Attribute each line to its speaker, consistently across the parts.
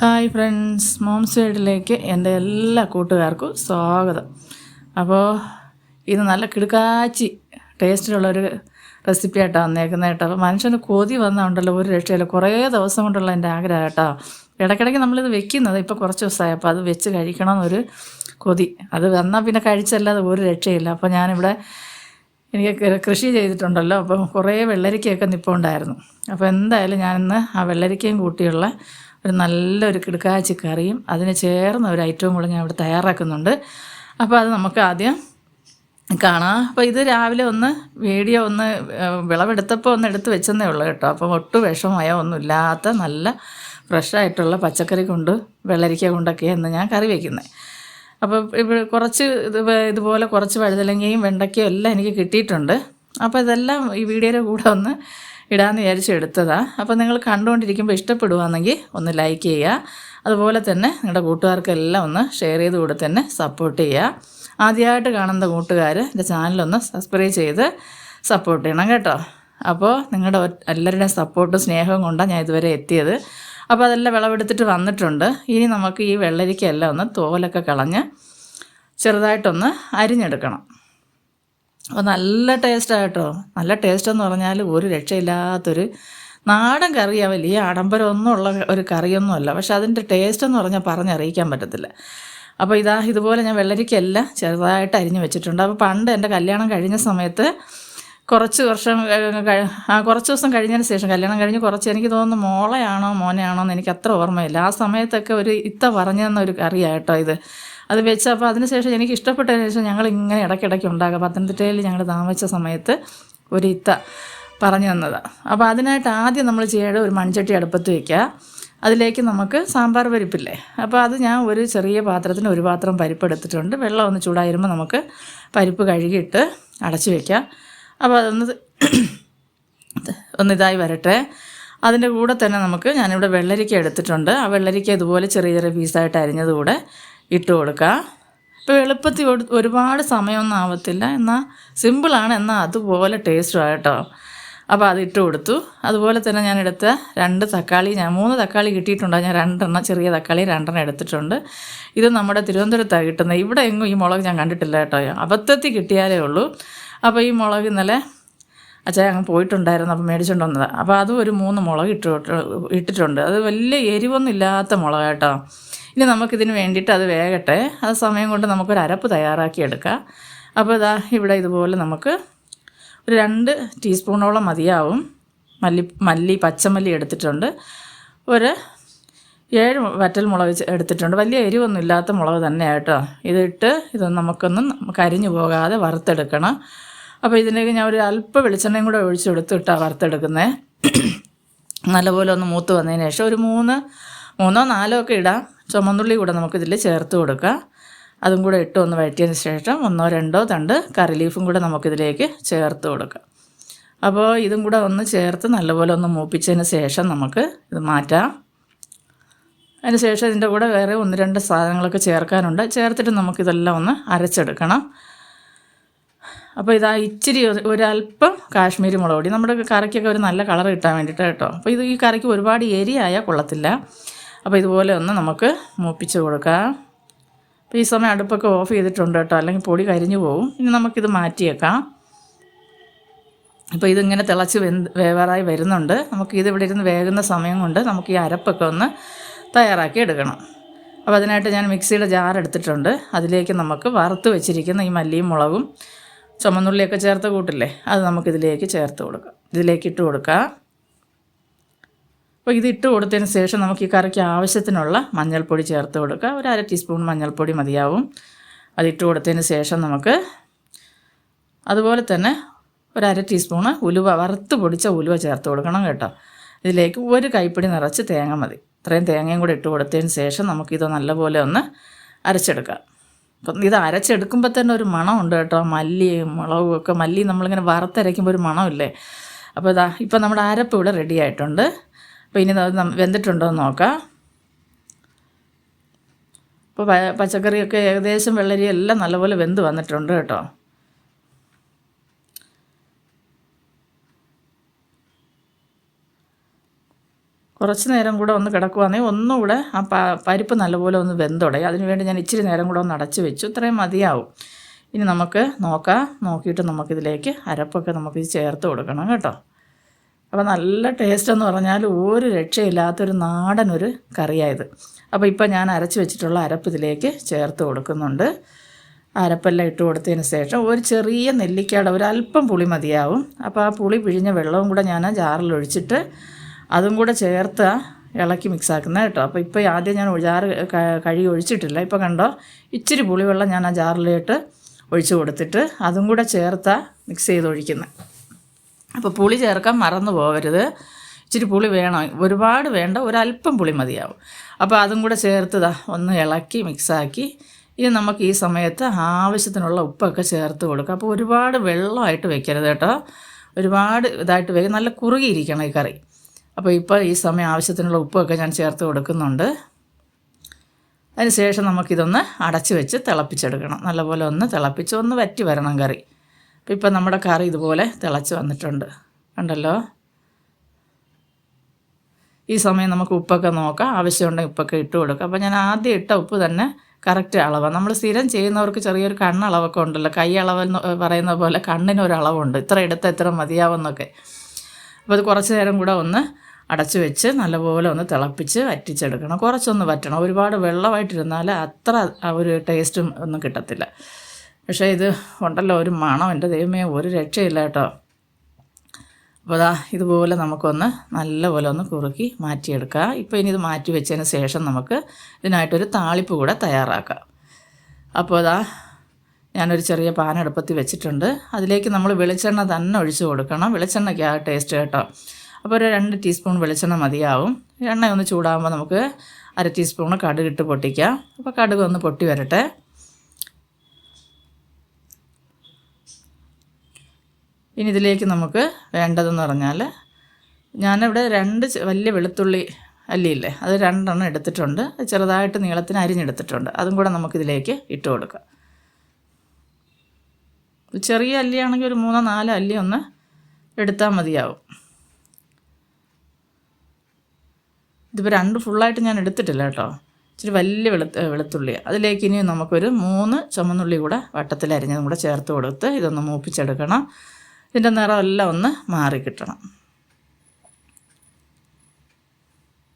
Speaker 1: Hi friends mom സൈഡിലേക്ക് എന്റെ എല്ലാ കൂട്ടുകാർക്കും സ്വാഗതം. അപ്പോൾ ഇത് നല്ല കിടുക്കാച്ചി ടേസ്റ്റിലുള്ളൊരു റെസിപ്പി ആയിട്ടാണ് വന്നേക്കുന്നത് കേട്ടോ. അപ്പോൾ മനുഷ്യന് കൊതി വന്നുണ്ടല്ലോ ഒരു രക്ഷയില്ല. കുറേ ദിവസം കൊണ്ടുള്ള എന്റെ ആഗ്രഹം കേട്ടോ. ഇടയ്ക്കിടയ്ക്ക് നമ്മളിത് വെക്കുന്നത് ഇപ്പോൾ കുറച്ച് ദിവസമായി അപ്പോൾ അത് വെച്ച് കഴിക്കണമെന്നൊരു കൊതി. അത് വന്നാൽ പിന്നെ കഴിച്ചല്ലാതെ ഒരു രക്ഷയില്ല. അപ്പോൾ ഞാനിവിടെ എനിക്ക് കൃഷി ചെയ്തിട്ടുണ്ടല്ലോ. അപ്പം കുറേ വെള്ളരിക്കയൊക്കെ നിപ്പുണ്ടായിരുന്നു. അപ്പോൾ എന്തായാലും ഞാനിന്ന് ആ വെള്ളരിക്കയും കൂട്ടിയുള്ള ഒരു നല്ലൊരു കിടുക്കാച്ചി കറിയും അതിന് ചേർന്ന ഒരു ഐറ്റവും കൂടെ ഞാൻ ഇവിടെ തയ്യാറാക്കുന്നുണ്ട്. അപ്പോൾ അത് നമുക്ക് ആദ്യം കാണാം. അപ്പോൾ ഇത് രാവിലെ ഒന്ന് വീഡിയോ ഒന്ന് വിളവെടുത്തപ്പോൾ ഒന്ന് എടുത്ത് വെച്ചെന്നേ ഉള്ളൂ കേട്ടോ. അപ്പോൾ ഒട്ടും വിഷമയോ ഒന്നുമില്ലാത്ത നല്ല ഫ്രഷായിട്ടുള്ള പച്ചക്കറി കൊണ്ട് വെള്ളരിക്ക കൊണ്ടൊക്കെയാണ് എന്ന് ഞാൻ കറി വയ്ക്കുന്നത് അപ്പോൾ ഇവിടെ കുറച്ച് ഇത് ഇതുപോലെ കുറച്ച് വഴുതലങ്ങയും വെണ്ടയ്ക്കയും എല്ലാം എനിക്ക് കിട്ടിയിട്ടുണ്ട്. അപ്പോൾ ഇതെല്ലാം ഈ വീഡിയോയുടെ കൂടെ ഒന്ന് ഇടാമെന്ന് വിചാരിച്ച് എടുത്തതാണ് അപ്പോൾ നിങ്ങൾ കണ്ടുകൊണ്ടിരിക്കുമ്പോൾ ഇഷ്ടപ്പെടുവാണെങ്കിൽ ഒന്ന് ലൈക്ക് ചെയ്യുക അതുപോലെ തന്നെ നിങ്ങളുടെ കൂട്ടുകാർക്കെല്ലാം ഒന്ന് ഷെയർ ചെയ്ത് കൂടെ തന്നെ സപ്പോർട്ട് ചെയ്യുക ആദ്യമായിട്ട് കാണുന്ന കൂട്ടുകാർ എന്റെ ചാനലൊന്ന് സബ്സ്ക്രൈബ് ചെയ്ത് സപ്പോർട്ട് ചെയ്യണം കേട്ടോ. അപ്പോൾ നിങ്ങളുടെ എല്ലാവരുടെയും സപ്പോർട്ടും സ്നേഹവും കൊണ്ടാണ് ഞാൻ ഇതുവരെ എത്തിയത്. അപ്പോൾ അതെല്ലാം വിളവെടുത്തിട്ട് വന്നിട്ടുണ്ട്. ഇനി നമുക്ക് ഈ വെള്ളരിക്കയെല്ലാം ഒന്ന് തോലൊക്കെ കളഞ്ഞ് ചെറുതായിട്ടൊന്ന് അരിഞ്ഞെടുക്കണം. അപ്പോൾ നല്ല ടേസ്റ്റാണ് കേട്ടോ നല്ല ടേസ്റ്റ് എന്ന് പറഞ്ഞാൽ ഒരു രക്ഷയില്ലാത്തൊരു നാടൻ കറിയാണ് വലിയ ആഡംബരമൊന്നും ഉള്ള ഒരു കറിയൊന്നുമല്ല പക്ഷെ അതിന്റെ ടേസ്റ്റ് എന്ന് പറഞ്ഞാൽ പറഞ്ഞറിയിക്കാൻ പറ്റത്തില്ല. അപ്പോൾ ഇതാ ഇതുപോലെ ഞാൻ വെള്ളരിക്കല്ല ചെറുതായിട്ട് അരിഞ്ഞു വെച്ചിട്ടുണ്ട്. അപ്പോൾ പണ്ട് എന്റെ കല്യാണം കഴിഞ്ഞ സമയത്ത് കുറച്ച് വർഷം കുറച്ച് ദിവസം കഴിഞ്ഞതിന് ശേഷം കല്യാണം കഴിഞ്ഞ് കുറച്ച് എനിക്ക് തോന്നുന്നു മോളയാണോ മോനെയാണോ എന്ന് എനിക്ക് അത്ര ഓർമ്മയില്ല. ആ സമയത്തൊക്കെ ഒരു ഇത്ത പറഞ്ഞു തന്ന ഒരു കറിയാട്ടോ ഇത്. അത് വെച്ച് അപ്പോൾ അതിനുശേഷം എനിക്ക് ഇഷ്ടപ്പെട്ടതിന് ശേഷം ഞങ്ങൾ ഇങ്ങനെ ഇടയ്ക്കിടയ്ക്ക് ഉണ്ടാക്കുക പത്തനംതിട്ടയിൽ ഞങ്ങൾ താമസിച്ച സമയത്ത് ഒരു ഇത്ത പറഞ്ഞു തന്നതാണ് അപ്പോൾ അതിനായിട്ട് ആദ്യം നമ്മൾ ചെയ്യേണ്ട ഒരു മൺചട്ടി അടുപ്പത്ത് വയ്ക്കുക അതിലേക്ക് നമുക്ക് സാമ്പാർ പരിപ്പില്ലേ? അപ്പോൾ അത് ഞാൻ ഒരു ചെറിയ പാത്രത്തിന് ഒരു പാത്രം പരിപ്പ് എടുത്തിട്ടുണ്ട്. വെള്ളം ഒന്ന് ചൂടായിരുമ്പോൾ നമുക്ക് പരിപ്പ് കഴുകിയിട്ട് അടച്ചു വയ്ക്കാം അപ്പോൾ അതൊന്ന് ഒന്നിതായി വരട്ടെ. അതിന്റെ കൂടെ തന്നെ നമുക്ക് ഞാനിവിടെ വെള്ളരിക്ക എടുത്തിട്ടുണ്ട്. ആ വെള്ളരിക്ക ഇതുപോലെ ചെറിയ ചെറിയ പീസായിട്ട് അരിഞ്ഞത് കൂടെ ഇട്ട് കൊടുക്കുക ഇപ്പോൾ എളുപ്പത്തിൽ ഒരുപാട് സമയമൊന്നും ആവത്തില്ല എന്നാൽ സിമ്പിളാണ്. എന്നാൽ അതുപോലെ ടേസ്റ്റും ആയിട്ടോ. അപ്പോൾ അത് ഇട്ട് കൊടുത്തു. അതുപോലെ തന്നെ ഞാൻ എടുത്ത രണ്ട് തക്കാളി ഞാൻ മൂന്ന് തക്കാളി കിട്ടിയിട്ടുണ്ട്? ഞാൻ രണ്ടെണ്ണം ചെറിയ തക്കാളി രണ്ടെണ്ണം എടുത്തിട്ടുണ്ട്. ഇത് നമ്മുടെ തിരുവനന്തപുരത്താണ് കിട്ടുന്നത്. ഇവിടെ എങ്ങും ഈ മുളക് ഞാൻ കണ്ടിട്ടില്ല കേട്ടോ. അബദ്ധത്തിൽ കിട്ടിയാലേ ഉള്ളൂ. അപ്പോൾ ഈ മുളക് ഇന്നലെ അച്ഛൻ അങ്ങ് പോയിട്ടുണ്ടായിരുന്നു. അപ്പോൾ മേടിച്ചുകൊണ്ട് വന്നതാണ് അപ്പോൾ അതും ഒരു മൂന്ന് മുളക് ഇട്ട് ഇട്ടിട്ടുണ്ട്. അത് വലിയ എരിവൊന്നും ഇല്ലാത്ത മുളക് കേട്ടോ. ഇനി നമുക്കിതിന് വേണ്ടിയിട്ട് അത് വേകട്ടെ. അത് സമയം കൊണ്ട് നമുക്കൊരു അരപ്പ് തയ്യാറാക്കി എടുക്കാം. അപ്പോൾ ഇതാ ഇവിടെ ഇതുപോലെ നമുക്ക് ഒരു രണ്ട് ടീസ്പൂണോളം മതിയാവും. മല്ലി മല്ലി പച്ചമല്ലി എടുത്തിട്ടുണ്ട്. ഒരു ഏഴ് വറ്റൽ മുളക് എടുത്തിട്ടുണ്ട്. വലിയ എരിവൊന്നും ഇല്ലാത്ത മുളക് തന്നെയാണ് കേട്ടോ. ഇതിട്ട് ഇത് നമുക്കൊന്നും കരിഞ്ഞു പോകാതെ വറുത്തെടുക്കണം. അപ്പോൾ ഇതിലേക്ക് ഞാൻ ഒരു അല്പം വെളിച്ചെണ്ണയും കൂടെ ഒഴിച്ചെടുത്തിട്ടാണ് വറുത്തെടുക്കുന്നത് നല്ലപോലെ ഒന്ന് മൂത്ത് വന്നതിന് ശേഷം ഒരു മൂന്ന് മൂന്നോ നാലോ ഒക്കെ ഇടാം. ചുമന്നുള്ളി കൂടെ നമുക്കിതിൽ ചേർത്ത് കൊടുക്കുക അതും കൂടെ ഇട്ട് ഒന്ന് വഴറ്റിയതിന് ശേഷം ഒന്നോ രണ്ടോ തണ്ട് കറി ലീഫും കൂടെ നമുക്കിതിലേക്ക് ചേർത്ത് കൊടുക്കാം. അപ്പോൾ ഇതും കൂടെ ഒന്ന് ചേർത്ത് നല്ലപോലെ ഒന്ന് മൂപ്പിച്ചതിന് ശേഷം നമുക്ക് ഇത് മാറ്റാം. അതിന് ശേഷം ഇതിന്റെ കൂടെ വേറെ ഒന്ന് രണ്ട് സാധനങ്ങളൊക്കെ ചേർക്കാനുണ്ട്. ചേർത്തിട്ട് നമുക്കിതെല്ലാം ഒന്ന് അരച്ചെടുക്കണം. അപ്പോൾ ഇതാ ഇച്ചിരി ഒരല്പം കാശ്മീരി മുളക് പൊടി. നമ്മുടെ കറിക്കൊക്കെ ഒരു നല്ല കളർ കിട്ടാൻ വേണ്ടിയിട്ട് കേട്ടോ. അപ്പോൾ ഇത് ഈ കറിക്ക് ഒരുപാട് എരിയായാൽ കൊള്ളത്തില്ല. അപ്പോൾ ഇതുപോലെ ഒന്ന് നമുക്ക് മൂപ്പിച്ച് കൊടുക്കാം. അപ്പോൾ ഈ സമയം അടുപ്പൊക്കെ ഓഫ് ചെയ്തിട്ടുണ്ട് കേട്ടോ. അല്ലെങ്കിൽ പൊടി കരിഞ്ഞു പോകും ഇനി നമുക്കിത് മാറ്റിയേക്കാം. അപ്പോൾ ഇതിങ്ങനെ തിളച്ച് വെന്ത് വേവാറായി വരുന്നുണ്ട്. നമുക്ക് ഇത് ഇവിടെ ഇരുന്ന് വേകുന്ന സമയം കൊണ്ട് നമുക്ക് ഈ അരപ്പൊക്കെ ഒന്ന് തയ്യാറാക്കി എടുക്കണം. അപ്പോൾ അതിനായിട്ട് ഞാൻ മിക്സിയുടെ ജാർ എടുത്തിട്ടുണ്ട്. അതിലേക്ക് നമുക്ക് വറുത്ത് വെച്ചിരിക്കുന്ന ഈ മല്ലിയും മുളകും ചുമന്നുള്ളിയൊക്കെ ചേർത്ത് കൂട്ടില്ലേ? അത് നമുക്കിതിലേക്ക് ചേർത്ത് കൊടുക്കാം. ഇതിലേക്ക് ഇട്ട് കൊടുക്കാം. അപ്പോൾ ഇത് ഇട്ട് കൊടുത്തതിന് ശേഷം നമുക്ക് ഈ കറിക്ക് ആവശ്യത്തിനുള്ള മഞ്ഞൾപ്പൊടി ചേർത്ത് കൊടുക്കുക ഒരു അര ടീസ്പൂൺ മഞ്ഞൾപ്പൊടി മതിയാവും. അതിട്ട് കൊടുത്തതിന് ശേഷം നമുക്ക് അതുപോലെ തന്നെ ഒരു അര ടീസ്പൂൺ ഉലുവ വറുത്ത് പൊടിച്ച ഉലുവ ചേർത്ത് കൊടുക്കണം കേട്ടോ. ഇതിലേക്ക് ഒരു കൈപ്പിടി നിറച്ച് തേങ്ങ മതി. ഇത്രയും തേങ്ങയും കൂടി ഇട്ട് കൊടുത്തതിന് ശേഷം നമുക്കിത് നല്ലപോലെ ഒന്ന് അരച്ചെടുക്കാം. അപ്പം ഇത് അരച്ചെടുക്കുമ്പോൾ തന്നെ ഒരു മണമുണ്ട് കേട്ടോ. മല്ലിയും മുളകും ഒക്കെ മല്ലി നമ്മളിങ്ങനെ വറുത്തരയ്ക്കുമ്പോൾ ഒരു മണമില്ലേ? അപ്പോൾ ഇതാ ഇപ്പം നമ്മുടെ അരപ്പ് ഇവിടെ റെഡി ആയിട്ടുണ്ട്. അപ്പോൾ ഇനി വെന്തിട്ടുണ്ടോ എന്ന് നോക്കാം. ഇപ്പോൾ പച്ചക്കറിയൊക്കെ ഏകദേശം വെള്ളരി എല്ലാം നല്ലപോലെ വെന്ത് വന്നിട്ടുണ്ട് കേട്ടോ. കുറച്ച് നേരം കൂടെ ഒന്ന് കിടക്കുവാണെങ്കിൽ ഒന്നുകൂടെ ആ പരിപ്പ് നല്ലപോലെ ഒന്ന് വെന്തുടയും അതിനുവേണ്ടി ഞാൻ ഇച്ചിരി നേരം കൂടെ ഒന്ന് അടച്ച് വെച്ചു. ഇത്രയും മതിയാവും. ഇനി നമുക്ക് നോക്കാം. നോക്കിയിട്ട് നമുക്കിതിലേക്ക് അരപ്പൊക്കെ നമുക്കിത് ചേർത്ത് കൊടുക്കണം കേട്ടോ. അപ്പോൾ നല്ല ടേസ്റ്റ് എന്ന് പറഞ്ഞാൽ ഒരു രക്ഷയില്ലാത്തൊരു നാടൻ ഒരു കറിയായത്. അപ്പോൾ ഇപ്പോൾ ഞാൻ അരച്ച് വെച്ചിട്ടുള്ള അരപ്പ് ഇതിലേക്ക് ചേർത്ത് കൊടുക്കുന്നുണ്ട്. അരപ്പെല്ലാം ഇട്ട് കൊടുത്തതിന് ശേഷം ഒരു ചെറിയ നെല്ലിക്കയുടെ ഒരു അല്പം പുളി മതിയാവും. അപ്പോൾ ആ പുളി പിഴിഞ്ഞ വെള്ളവും കൂടെ ഞാൻ ജാറിൽ ഒഴിച്ചിട്ട് അതും കൂടെ ചേർത്ത് ഇളക്കി മിക്സ് ആക്കുന്നത് കേട്ടോ. അപ്പോൾ ഇപ്പോൾ ആദ്യം ഞാൻ ജാറ് കഴുകി ഒഴിച്ചിട്ടില്ല. ഇപ്പോൾ കണ്ടോ ഇച്ചിരി പുളിവെള്ളം ഞാൻ ആ ജാറിലിട്ട് ഒഴിച്ചു കൊടുത്തിട്ട് അതും കൂടെ ചേർത്താ മിക്സ് ചെയ്ത് ഒഴിക്കുന്നത് അപ്പോൾ പുളി ചേർക്കാൻ മറന്നു പോകരുത്. ഇച്ചിരി പുളി വേണം. ഒരുപാട് വേണ്ട ഒരല്പം പുളി മതിയാവും. അപ്പോൾ അതും കൂടെ ചേർത്തതാ ഒന്ന് ഇളക്കി മിക്സാക്കി ഇനി നമുക്ക് ഈ സമയത്ത് ആവശ്യത്തിനുള്ള ഉപ്പൊക്കെ ചേർത്ത് കൊടുക്കുക അപ്പോൾ ഒരുപാട് വെള്ളമായിട്ട് വെക്കരുത് കേട്ടോ. ഒരുപാട് ഇതായിട്ട് വെക്കും നല്ല കുറുകിയിരിക്കണം ഈ കറി. അപ്പോൾ ഇപ്പോൾ ഈ സമയം ആവശ്യത്തിനുള്ള ഉപ്പൊക്കെ ഞാൻ ചേർത്ത് കൊടുക്കുന്നുണ്ട്. അതിനുശേഷം നമുക്കിതൊന്ന് അടച്ച് വെച്ച് തിളപ്പിച്ചെടുക്കണം. നല്ലപോലെ ഒന്ന് തിളപ്പിച്ച് ഒന്ന് വറ്റി വരണം കറി. അപ്പോൾ ഇപ്പം നമ്മുടെ കറി ഇതുപോലെ തിളച്ച് വന്നിട്ടുണ്ട്. കണ്ടല്ലോ? ഈ സമയം നമുക്ക് ഉപ്പൊക്കെ നോക്കാം. ആവശ്യമുണ്ടെങ്കിൽ ഉപ്പൊക്കെ ഇട്ട് കൊടുക്കാം. അപ്പോൾ ഞാൻ ആദ്യം ഇട്ട ഉപ്പ് തന്നെ കറക്റ്റ് അളവാണ്. നമ്മൾ സ്ഥിരം ചെയ്യുന്നവർക്ക് ചെറിയൊരു കണ്ണളവൊക്കെ ഉണ്ടല്ലോ. കൈ അളവെന്ന് പറയുന്ന പോലെ കണ്ണിനൊരു അളവുണ്ട്. ഇത്ര എടുത്ത് ഇത്ര മതിയാവുന്നൊക്കെ അപ്പോൾ അത് കുറച്ച് നേരം കൂടെ ഒന്ന് അടച്ചു വെച്ച് നല്ലപോലെ ഒന്ന് തിളപ്പിച്ച് വറ്റിച്ചെടുക്കണം. കുറച്ചൊന്ന് വറ്റണം. ഒരുപാട് വെള്ളമായിട്ടിരുന്നാൽ അത്ര ഒരു ടേസ്റ്റും ഒന്നും കിട്ടത്തില്ല. പക്ഷേ ഇത് ഉണ്ടല്ലോ ഒരു മണം. എന്റെ ദൈവമേ ഒരു രക്ഷയില്ല കേട്ടോ. അപ്പോൾ അതാ ഇതുപോലെ നമുക്കൊന്ന് നല്ലപോലെ ഒന്ന് കുറുക്കി മാറ്റിയെടുക്കാം. ഇപ്പോൾ ഇനി ഇത് മാറ്റി വെച്ചതിന് ശേഷം നമുക്ക് ഇതിനായിട്ടൊരു താളിപ്പ് കൂടെ തയ്യാറാക്കാം. അപ്പോൾ അതാ ഞാനൊരു ചെറിയ പാനെടുപ്പത്തിൽ വെച്ചിട്ടുണ്ട്. അതിലേക്ക് നമ്മൾ വെളിച്ചെണ്ണ തന്നെ ഒഴിച്ചു കൊടുക്കണം. വെളിച്ചെണ്ണയ്ക്ക് ആ ടേസ്റ്റ് കേട്ടോ. അപ്പോൾ ഒരു രണ്ട് ടീസ്പൂൺ വെളിച്ചെണ്ണ മതിയാവും. എണ്ണ ഒന്ന് ചൂടാകുമ്പോൾ നമുക്ക് അര ടീസ്പൂൺ കടുക് ഇട്ട് പൊട്ടിക്കാം. അപ്പോൾ കടുക് ഒന്ന് പൊട്ടി വരട്ടെ. ഇനി ഇതിലേക്ക് നമുക്ക് വേണ്ടതെന്ന് പറഞ്ഞാൽ ഞാനിവിടെ രണ്ട് വലിയ വെളുത്തുള്ളി അല്ലിയില്ലേ അത് രണ്ടെണ്ണം എടുത്തിട്ടുണ്ട്. ചെറുതായിട്ട് നീളത്തിന് അരിഞ്ഞെടുത്തിട്ടുണ്ട്. അതും കൂടെ നമുക്കിതിലേക്ക് ഇട്ട് കൊടുക്കാം. ചെറിയ അല്ലിയാണെങ്കിൽ ഒരു മൂന്നോ നാലോ അല്ലി ഒന്ന് എടുത്താൽ മതിയാവും. ഇതിപ്പോൾ രണ്ട് ഫുള്ളായിട്ട് ഞാൻ എടുത്തിട്ടില്ല കേട്ടോ. ഇച്ചിരി വലിയ വെളുത്ത് വെളുത്തുള്ളി. അതിലേക്ക് ഇനി നമുക്കൊരു മൂന്ന് ചുമന്നുള്ളി കൂടെ വട്ടത്തിൽ അരിഞ്ഞതും കൂടെ ചേർത്ത് കൊടുത്ത് ഇതൊന്ന് മൂപ്പിച്ചെടുക്കണം. ഇതിന്റെ നിറമെല്ലാം ഒന്ന് മാറി കിട്ടണം.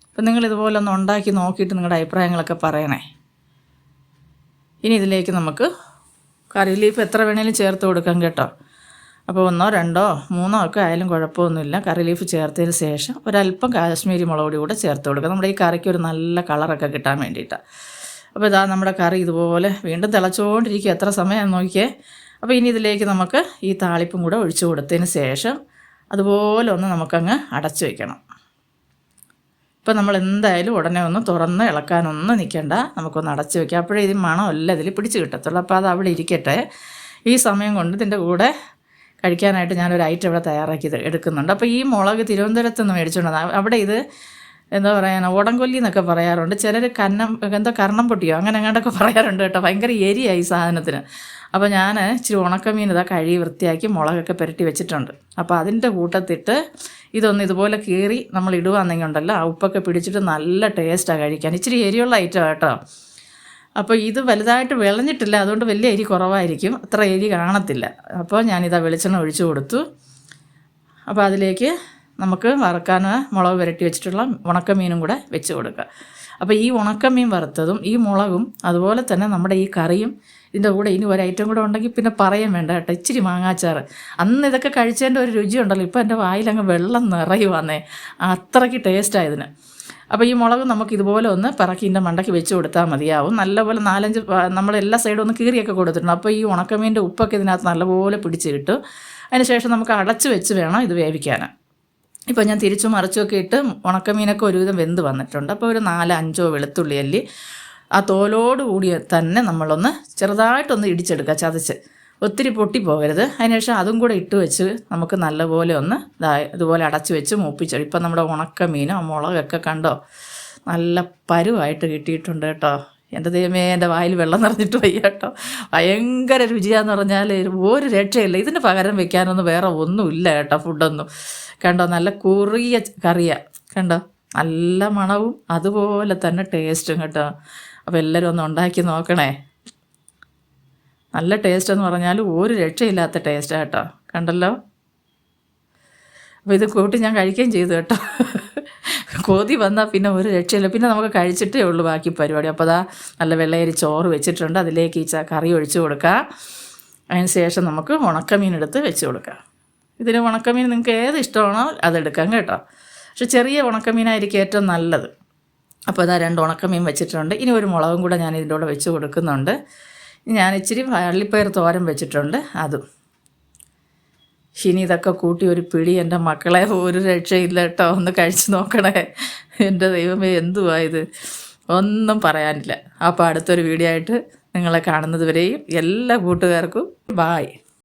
Speaker 1: അപ്പം നിങ്ങൾ ഇതുപോലെ ഒന്ന് ഉണ്ടാക്കി നോക്കിയിട്ട് നിങ്ങളുടെ അഭിപ്രായങ്ങളൊക്കെ പറയണേ. ഇനി ഇതിലേക്ക് നമുക്ക് കറി ലീഫ് എത്ര വേണേലും ചേർത്ത് കൊടുക്കാം കേട്ടോ. അപ്പോൾ ഒന്നോ രണ്ടോ മൂന്നോ ഒക്കെ ആയാലും കുഴപ്പമൊന്നുമില്ല. കറി ലീഫ് ചേർത്തതിന് ശേഷം ഒരല്പം കാശ്മീരി മുളകുപൊടി കൂടെ ചേർത്ത് കൊടുക്കുക നമ്മുടെ ഈ കറിക്ക് ഒരു നല്ല കളറൊക്കെ കിട്ടാൻ വേണ്ടിയിട്ടാണ്. അപ്പോൾ ഇതാ നമ്മുടെ കറി ഇതുപോലെ വീണ്ടും തിളച്ചുകൊണ്ടിരിക്കുക. എത്ര സമയം നോക്കിയേ? അപ്പോൾ ഇനി ഇതിലേക്ക് നമുക്ക് ഈ താളിപ്പും കൂടെ ഒഴിച്ചു കൊടുത്തതിന് ശേഷം അതുപോലെ ഒന്ന് നമുക്കങ്ങ് അടച്ചു വയ്ക്കണം ഇപ്പം നമ്മൾ എന്തായാലും ഉടനെ ഒന്ന് തുറന്ന് ഇളക്കാനൊന്നും നിൽക്കണ്ട നമുക്കൊന്ന് അടച്ചു വയ്ക്കാം അപ്പോഴേ ഇത് മണമല്ല ഇതിൽ പിടിച്ച് കിട്ടത്തുള്ളൂ. അപ്പോൾ അത് അവിടെ ഇരിക്കട്ടെ. ഈ സമയം കൊണ്ട് ഇതിന്റെ കൂടെ കഴിക്കാനായിട്ട് ഞാനൊരു ഐറ്റം ഇവിടെ തയ്യാറാക്കി എടുക്കുന്നുണ്ട്. അപ്പോൾ ഈ മുളക് തിരുവനന്തപുരത്ത് നിന്ന് മേടിച്ചുകൊണ്ടാണ് അവിടെ ഇത് എന്താ പറയാ ഓടംകൊല്ലി എന്നൊക്കെ പറയാറുണ്ട്. ചിലർ കന്നം എന്തോ കർണം പൊട്ടിയോ അങ്ങനെ അങ്ങോട്ടൊക്കെ പറയാറുണ്ട് കേട്ടോ. ഭയങ്കര എരിയായി സാധനത്തിന്. അപ്പോൾ ഞാൻ ഇച്ചിരി ഉണക്കമീൻ ഇതാ കഴുകി വൃത്തിയാക്കി മുളകൊക്കെ പുരട്ടി വെച്ചിട്ടുണ്ട്. അപ്പോൾ അതിന്റെ കൂട്ടത്തിട്ട് ഇതൊന്ന് ഇതുപോലെ കീറി നമ്മൾ ഇടുവാന്നെങ്കിൽ ഉണ്ടല്ലോ ആ ഉപ്പൊക്കെ പിടിച്ചിട്ട് നല്ല ടേസ്റ്റാണ് കഴിക്കാൻ. ഇച്ചിരി എരിയുള്ള ഐറ്റം കേട്ടോ. അപ്പോൾ ഇത് വലുതായിട്ട് വിളഞ്ഞിട്ടില്ല അതുകൊണ്ട് വലിയ എരി കുറവായിരിക്കും. അത്ര എരി കാണത്തില്ല. അപ്പോൾ ഞാനിതാ വെളിച്ചെണ്ണ ഒഴിച്ചു കൊടുത്തു. അപ്പോൾ അതിലേക്ക് നമുക്ക് വറുക്കാൻ മുളക് പുരട്ടി വെച്ചിട്ടുള്ള ഉണക്കമീനും കൂടെ വെച്ച് കൊടുക്കുക. അപ്പോൾ ഈ ഉണക്കമീൻ വറുത്തതും ഈ മുളകും അതുപോലെ തന്നെ നമ്മുടെ ഈ കറിയും ഇതിന്റെ കൂടെ ഇനി ഒരു ഐറ്റം കൂടെ ഉണ്ടെങ്കിൽ പിന്നെ പറയാൻ വേണ്ട കേട്ടോ. ഇച്ചിരി മാങ്ങാച്ചാറ്. അന്ന് ഇതൊക്കെ കഴിച്ചതിന്റെ ഒരു രുചി ഉണ്ടല്ലോ. ഇപ്പോൾ എന്റെ വായിലങ്ങ് വെള്ളം നിറയുവാന്നേ അത്രയ്ക്ക് ടേസ്റ്റായതിന് അപ്പോൾ ഈ മുളക് നമുക്ക് ഇതുപോലെ ഒന്ന് പിറക്കി ഇതിന്റെ മണ്ടയ്ക്ക് വെച്ച് കൊടുത്താൽ മതിയാവും. നല്ലപോലെ നാലഞ്ച് നമ്മൾ എല്ലാ സൈഡും ഒന്ന് കീറിയൊക്കെ കൊടുത്തിട്ടുണ്ട്. അപ്പോൾ ഈ ഉണക്കമീന്റെ ഉപ്പൊക്കെ ഇതിനകത്ത് നല്ലപോലെ പിടിച്ച് കിട്ടും. അതിന് ശേഷം നമുക്ക് അടച്ച് വെച്ച് വേണം ഇത് വേവിക്കാൻ ഇപ്പോൾ ഞാൻ തിരിച്ചു മറിച്ചൊക്കെ ഇട്ട് ഉണക്കമീനൊക്കെ ഒരുവിധം വെന്ത് വന്നിട്ടുണ്ട്. അപ്പോൾ ഒരു നാലോ അഞ്ചോ വെളുത്തുള്ളി അല്ലി ആ തോലോട് കൂടി തന്നെ നമ്മളൊന്ന് ചെറുതായിട്ടൊന്ന് ഇടിച്ചെടുക്കുക ചതച്ച്. ഒത്തിരി പൊട്ടിപ്പോകരുത് അതിനുശേഷം അതും കൂടെ ഇട്ട് വെച്ച് നമുക്ക് നല്ലപോലെ ഒന്ന് ഇതാ ഇതുപോലെ അടച്ച് വെച്ച് മൂപ്പിച്ചെടുക്കും. ഇപ്പം നമ്മുടെ ഉണക്കമീനോ മുളകൊക്കെ കണ്ടോ? നല്ല പരുവായിട്ട് കിട്ടിയിട്ടുണ്ട് കേട്ടോ. എന്റെ ദൈവമേ എന്റെ വായിൽ വെള്ളം നിറഞ്ഞിട്ട് വയ്യ കേട്ടോ. ഭയങ്കര രുചിയാന്ന് പറഞ്ഞാൽ ഒരു രക്ഷയില്ല. ഇതിന് പകരം വെക്കാനൊന്നും വേറെ ഒന്നുമില്ല കേട്ടോ ഫുഡൊന്നും കണ്ടോ നല്ല കുറിയ. കറിയാണ് കണ്ടോ നല്ല മണവും അതുപോലെ തന്നെ ടേസ്റ്റും കേട്ടോ. അപ്പോൾ എല്ലാവരും ഒന്ന് ഉണ്ടാക്കി നോക്കണേ. നല്ല ടേസ്റ്റ് എന്ന് പറഞ്ഞാൽ ഒരു രക്ഷയില്ലാത്ത ടേസ്റ്റാണ് കേട്ടോ. കണ്ടല്ലോ? അപ്പോൾ ഇത് കൂട്ടി ഞാൻ കഴിക്കുകയും ചെയ്തു കേട്ടോ. കൊതി വന്നാൽ പിന്നെ ഒരു രക്ഷയില്ല. പിന്നെ നമുക്ക് കഴിച്ചിട്ടേ ഉള്ളൂ ബാക്കി പരിപാടി. അപ്പോൾ അതാ നല്ല വെള്ളയരി ചോറ് വെച്ചിട്ടുണ്ട്. അതിലേക്ക് ഈ കറി ഒഴിച്ചു കൊടുക്കുക അതിന് ശേഷം നമുക്ക് ഉണക്കമീൻ എടുത്ത് വെച്ച് കൊടുക്കാം. ഇതിന് ഉണക്കമീൻ നിങ്ങൾക്ക് ഏത് ഇഷ്ടമാണോ അതെടുക്കാം കേട്ടോ. പക്ഷെ ചെറിയ ഉണക്കമീനായിരിക്കും ഏറ്റവും നല്ലത്. അപ്പോൾ അതാ രണ്ട് ഉണക്കമീൻ വെച്ചിട്ടുണ്ട്. ഇനി ഒരു മുളകും കൂടെ ഞാൻ ഇതിന്റെ കൂടെ വെച്ച് കൊടുക്കുന്നുണ്ട്. ഞാൻ ഇച്ചിരി വള്ളിപ്പയർ തോരൻ വെച്ചിട്ടുണ്ട്. അതും. ഇനി ഇതൊക്കെ കൂട്ടി ഒരു പിടി എന്റെ മക്കളെ ഒരു രക്ഷയില്ല കേട്ടോ ഒന്ന് കഴിച്ചു നോക്കണേ. എന്റെ ദൈവമേ എന്തുവാ ഇത്? ഒന്നും പറയാനില്ല. അപ്പോൾ അടുത്തൊരു വീഡിയോ ആയിട്ട് നിങ്ങളെ കാണുന്നത് വരെയും എല്ലാ കൂട്ടുകാർക്കും ബായ്